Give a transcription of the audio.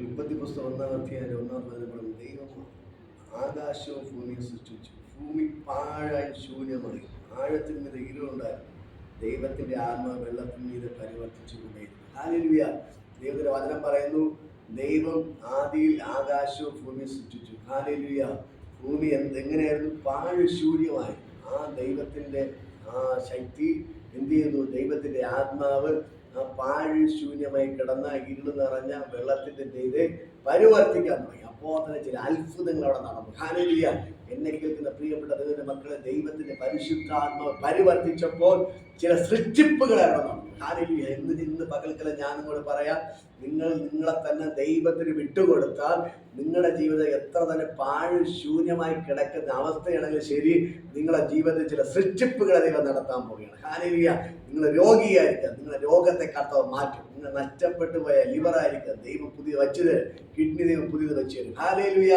ഉൽപ്പത്തി പുസ്തകം ഒന്നാം അധ്യായം ഒന്നാം പതിനെട്ട് ദൈവം ആകാശവും ഭൂമിയും സൃഷ്ടിച്ചു. ഭൂമി പാഴായി ശൂന്യമായി ആഴത്തിൽ മീത് ഇരുളുണ്ടായിരുന്നു ദൈവത്തിന്റെ ആത്മ വെള്ളത്തിന് മീത് പരിവർത്തിച്ചു കൊണ്ടേയിരുന്നു. ഹാലലുയ ദൈവത്തിന്റെ വചനം പറയുന്നു ദൈവം ആദിയിൽ ആകാശവും ഭൂമിയും സൃഷ്ടിച്ചു. ഹാലിലുയ ഭൂമി എങ്ങനെയായിരുന്നു? പാഴ് ശൂന്യമായി. ആ ദൈവത്തിന്റെ ആ ശക്തി എന്ത് ചെയ്യുന്നു? ദൈവത്തിന്റെ ആത്മാവ് ആ പാഴ് ശൂന്യമായി കിടന്ന ഇരുൾ നിറഞ്ഞ വെള്ളത്തിന്റെ ചെയ്ത് പരിവർത്തിക്കാൻ തുടങ്ങി. അപ്പോൾ തന്നെ ചില അത്ഭുതങ്ങൾ അവിടെ നടന്നു. ഹാനലിയ എന്നെ കേൾക്കുന്ന പ്രിയപ്പെട്ട ദൈവത്തിന്റെ മക്കളെ ദൈവത്തിന്റെ പരിശുദ്ധാത്മ പരിവർത്തിച്ചപ്പോൾ ചില സൃഷ്ടിപ്പുകൾ ഇറങ്ങണം നടന്നു എന്ന് ഇന്ന് പകൽക്കല ഞാനും കൂടെ പറയാം നിങ്ങൾ നിങ്ങളെ തന്നെ ദൈവത്തിന് വിട്ടുകൊടുത്താൽ നിങ്ങളുടെ ജീവിതം എത്ര തന്നെ പാഴ് ശൂന്യമായി കിടക്കുന്ന അവസ്ഥയാണെങ്കിലും ശരി നിങ്ങളുടെ ജീവിതത്തിൽ ചില സൃഷ്ടിപ്പുകളെ ദൈവം നടത്താൻ പോവുകയാണ്. ഹാനലിയ നിങ്ങൾ രോഗിയായിരിക്കാം. നിങ്ങളുടെ രോഗത്തെ കർത്താവ് മാറ്റും. നിങ്ങൾ നഷ്ടപ്പെട്ടു പോയ ലിവർ ആയിരിക്കാം ദൈവം പുതിയത് വച്ചത് കിഡ്നി ദൈവം പുതിയത് വെച്ചു തരും ഹാലേലുയ.